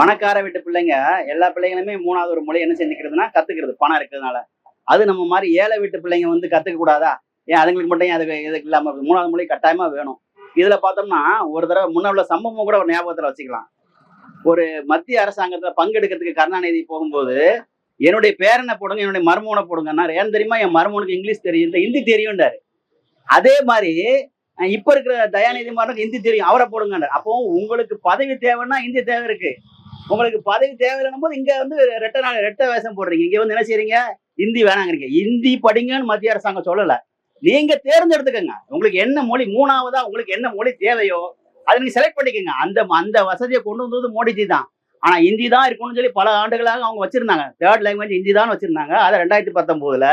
பணக்கார வீட்டு பிள்ளைங்க எல்லா பிள்ளைங்களுமே மூணாவது ஒரு மொழி என்ன செஞ்சுக்கிறதுனா கத்துக்கிறது பணம் இருக்கிறதுனால. அது நம்ம மாதிரி ஏழை வீட்டு பிள்ளைங்க வந்து கத்துக்க கூடாதா? ஏன் அதுங்களுக்கு மட்டும் ஏன் அதுக்கு இதுக்கு இல்லாம மூணாவது மொழி கட்டாயமா வேணும்? இதுல பார்த்தோம்னா ஒரு தடவை முன்ன உள்ள சம்பவம் கூட ஒரு ஞாபகத்துல வச்சுக்கலாம். ஒரு மத்திய அரசாங்கத்துல பங்கெடுக்கிறதுக்கு கருணாநிதி போகும்போது என்னுடைய பேரனை போடுங்க என்னுடைய மருமகனை போடுங்கன்னா ஏன் தெரியுமா? என் மருமகனுக்கு இங்கிலீஷ் தெரியும் இந்த ஹிந்தி தெரியும்டாரு அதே மாதிரி இப்ப இருக்கிற தயாநிதி மாறனுக்கு ஹிந்தி தெரியும் அவரை போடுங்க அப்போ உங்களுக்கு பதவி தேவைன்னா ஹிந்தி தேவை இருக்கு. உங்களுக்கு பதவி தேவையில்லைன்னும் போது இங்க வந்து ரெட்ட நாள் ரெட்ட வேஷம் போடுறீங்க. இங்க வந்து என்ன செய்றீங்க? ஹிந்தி வேணாங்கிறீங்க. ஹிந்தி படிங்கன்னு மத்திய அரசாங்கம் சொல்லல. நீங்க தேர்ந்தெடுத்துக்கங்க. உங்களுக்கு என்ன மொழி மூணாவதா உங்களுக்கு என்ன மொழி தேவையோ அதை நீங்க செலக்ட் பண்ணிக்கோங்க. அந்த அந்த வசதியை கொண்டு வந்தது மோடிஜி தான். ஆனா ஹிந்தி தான் இருக்கணும்னு சொல்லி பல ஆண்டுகளாக அவங்க வச்சிருந்தாங்க. தேர்ட் லாங்குவேஜ் ஹிந்தி தான் வச்சிருந்தாங்க. அதை ரெண்டாயிரத்தி பத்தொன்பதுல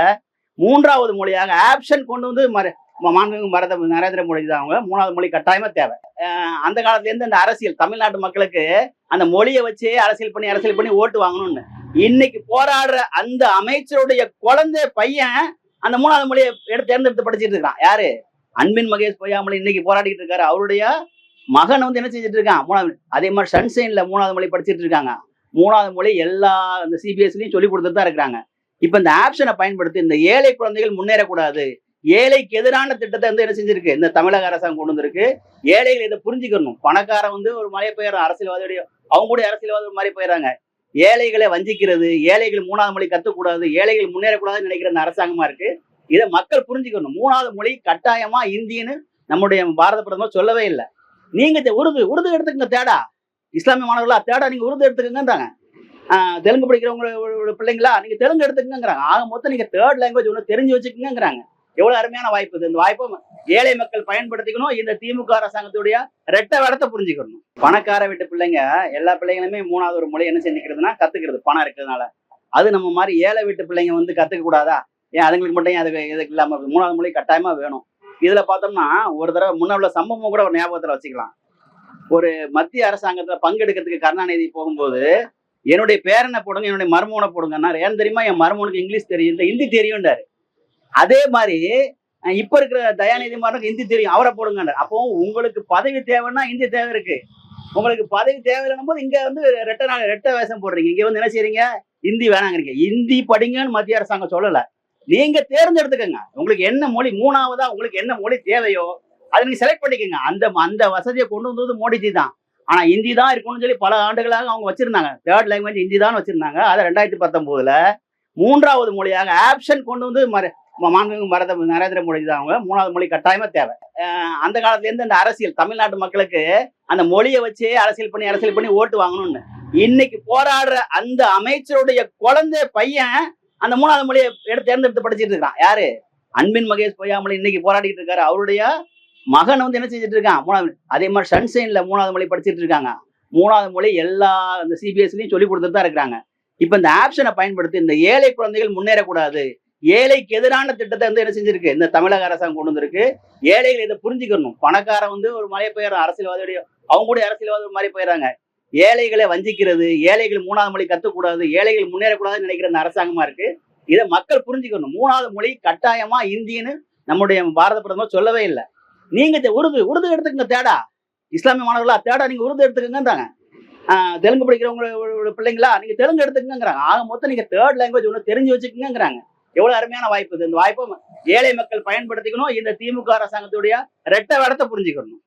மூன்றாவது மொழியாக ஆப்ஷன் கொண்டு வந்து மர மாண்புமிகு மரத நரேந்திர மோடி தான் அவங்க. மூணாவது மொழி கட்டாயமா தேவை. அந்த காலத்துல இருந்து அந்த அரசியல் தமிழ்நாட்டு மக்களுக்கு அந்த மொழியை வச்சே அரசியல் பண்ணி அரசியல் பண்ணி ஓட்டு வாங்கணும்னு. இன்னைக்கு போராடுற அந்த அமைச்சருடைய குழந்தை பையன் அந்த மூணாவது மொழியை எடுத்து தேர்ந்தெடுத்து படிச்சிட்டு இருக்கான் யாரு? அன்பின் மகேஷ் பொய்யாமலை இன்னைக்கு போராடிட்டு இருக்காரு. அவருடைய மகன் வந்து என்ன செஞ்சுட்டு இருக்கான்? மூணாவது அதே மாதிரி சன்சைன்ல மூணாவது மொழி படிச்சிட்டு இருக்காங்க. மூணாவது மொழி எல்லா இந்த சிபிஎஸ்சிலையும் சொல்லி கொடுத்துட்டு தான் இருக்கிறாங்க. இப்ப இந்த ஆப்ஷனை பயன்படுத்தி இந்த ஏழை குழந்தைகள் முன்னேறக்கூடாது. ஏழைக்கு எதிரான திட்டத்தை வந்து என்ன செஞ்சிருக்கு? இந்த தமிழக அரசாங்கம் கொண்டு வந்திருக்கு. ஏழைகள் இதை புரிஞ்சுக்கணும். பணக்காரன் வந்து ஒரு மலையை போயிடுறான். அரசியல்வாதியுடைய அவங்க கூட அரசியல்வாதி ஒரு மாதிரி போயிடுறாங்க. ஏழைகளை வஞ்சிக்கிறது ஏழைகள் மூணாவது மொழி கத்துக்கூடாது ஏழைகள் முன்னேறக்கூடாதுன்னு நினைக்கிற அந்த அரசாங்கமா இருக்கு. இதை மக்கள் புரிஞ்சுக்கணும். மூணாவது மொழி கட்டாயமா இந்தின்னு நம்முடைய பாரத பிரதமர் சொல்லவே இல்லை. நீங்க உருது உருது எடுத்துக்கங்க தேடா. இஸ்லாமிய மாணவர்களா தேடா நீங்க உருது எடுத்துக்கங்கன்றாங்க. தெலுங்கு படிக்கிறவங்க பிள்ளைங்களா நீங்க தெலுங்கு எடுத்துக்கங்கிறாங்க ஆக மொத்தம் நீங்க தேர்ட் லாங்குவேஜ் ஒன்று தெரிஞ்சு வச்சுக்கங்கிறாங்க எவ்வளவு அருமையான வாய்ப்பு இது. இந்த வாய்ப்பை ஏழை மக்கள் பயன்படுத்திக்கணும். இந்த திமுக அரசாங்கத்துடைய ரெட்டை வடத்தை புரிஞ்சுக்கணும். பணக்கார வீட்டு பிள்ளைங்க எல்லா பிள்ளைங்களுமே மூணாவது ஒரு மொழி என்ன செஞ்சுக்கிறதுனா கத்துக்கிறது. பணம் இருக்கிறதுனால. அது நம்ம மாதிரி ஏழை வீட்டு பிள்ளைங்க வந்து கத்துக்க கூடாதா? ஏன் அதுங்களுக்கு மட்டும் ஏன் அதுக்கு இதுக்கு இல்லாம மூணாவது மொழி கட்டாயமா வேணும். இதுல பார்த்தோம்னா ஒரு தடவை முன்ன உள்ள சம்பவம் கூட ஒரு ஞாபகத்துல வச்சுக்கலாம். ஒரு மத்திய அரசாங்கத்துல பங்கெடுக்கிறதுக்கு கருணாநிதி போகும்போது என்னுடைய பேரனை போடுங்க என்னுடைய மருமகனை போடுங்கன்னா ஏன் தெரியுமா? என் மருமகனுக்கு இங்கிலீஷ் தெரியும். இந்த ஹிந்தி தெரியும்டாரு அதே மாதிரி இப்ப இருக்கிற தயாநிதி மாறனுக்கு ஹிந்தி தெரியும். அவரை போடுங்க அப்போ உங்களுக்கு பதவி தேவைன்னா ஹிந்தி தேவை இருக்கு. உங்களுக்கு பதவி தேவையில்லைன்னும் போது இங்க வந்து ரெட்ட நாள் ரெட்டை வேஷம் போடுறீங்க. இங்க வந்து என்ன செய்றீங்க? ஹிந்தி வேணாங்கிறீங்க. ஹிந்தி படிங்கன்னு மத்திய அரசாங்கம் சொல்லல. நீங்க தேர்ந்தெடுத்துக்கங்க. உங்களுக்கு என்ன மொழி மூணாவதா உங்களுக்கு என்ன மொழி தேவையோ அதை நீங்க செலக்ட் பண்ணிக்கோங்க. அந்த அந்த வசதியை கொண்டு வந்தது மோடிஜி தான். ஆனா ஹிந்தி தான் இருக்கணும்னு சொல்லி பல ஆண்டுகளாக அவங்க வச்சிருந்தாங்க. தேர்ட் லாங்குவேஜ் ஹிந்தி தான் வச்சிருந்தாங்க. அதை ரெண்டாயிரத்தி பத்தொன்பதுல மூன்றாவது மொழியாக ஆப்ஷன் கொண்டு வந்து மாண்புமிகு மரத நரேந்திர மோடி தான் அவங்க. மூணாவது மொழி கட்டாயமா தேவை. அந்த காலத்துல இருந்து அந்த அரசியல் தமிழ்நாட்டு மக்களுக்கு அந்த மொழியை வச்சே அரசியல் பண்ணி அரசியல் பண்ணி ஓட்டு வாங்கணும்னு. இன்னைக்கு போராடுற அந்த அமைச்சருடைய குழந்தை பையன் அந்த மூணாவது மொழியை எடுத்து தேர்ந்தெடுத்து படிச்சிட்டு இருக்கான் யாரு? அன்பின் மகேஷ் பொய்யாமொழி இன்னைக்கு போராடிட்டு இருக்காரு. அவருடைய மகன் வந்து என்ன செஞ்சுட்டு இருக்கான்? மூணாவது அதே மாதிரி சன்சைன்ல மூணாவது மொழி படிச்சிட்டு இருக்காங்க. மூணாவது மொழி எல்லா இந்த சிபிஎஸ்சிலையும் சொல்லி கொடுத்துட்டு தான் இருக்கிறாங்க. இப்ப இந்த ஆப்ஷனை பயன்படுத்தி இந்த ஏழை குழந்தைகள் முன்னேறக்கூடாது. ஏழைக்கு எதிரான திட்டத்தை வந்து என்ன செஞ்சிருக்கு? இந்த தமிழக அரசாங்கம் கொண்டு வந்திருக்கு. ஏழைகள் இதை புரிஞ்சுக்கணும். பணக்காரன் வந்து ஒரு மாதிரி போயிடுறான். அரசியல்வாதியுடைய அவங்க கூட அரசியல்வாதி ஒரு மாதிரி போயிடுறாங்க. ஏழைகளை வஞ்சிக்கிறது ஏழைகள் மூணாவது மொழி கத்துக்கூடாது ஏழைகள் முன்னேறக்கூடாதுன்னு நினைக்கிற இந்த அரசாங்கமா இருக்கு. இதை மக்கள் புரிஞ்சுக்கணும். மூணாவது மொழி கட்டாயமா இந்தின்னு நம்முடைய பாரத பிரதமர் சொல்லவே இல்லை. நீங்க இந்த உருது உருது எடுத்துக்கங்க தேடா. இஸ்லாமிய மாணவர்களா தேடா நீங்க உருது எடுத்துக்கங்கன்றாங்க. ஆஹ் தெலுங்கு படிக்கிறவங்க பிள்ளைங்களா நீங்க தெலுங்கு எடுத்துக்கங்கிறாங்க ஆக மொத்தம் நீங்க தேர்ட் லாங்குவேஜ் ஒன்று தெரிஞ்சு வச்சுக்கங்கிறாங்க எவ்வளவு அருமையான வாய்ப்பு இது. இந்த வாய்ப்பை ஏழை மக்கள் பயன்படுத்திக்கணும். இந்த திமுக அரசாங்கத்துடைய ரெட்ட வடத்தை புரிஞ்சுக்கணும்.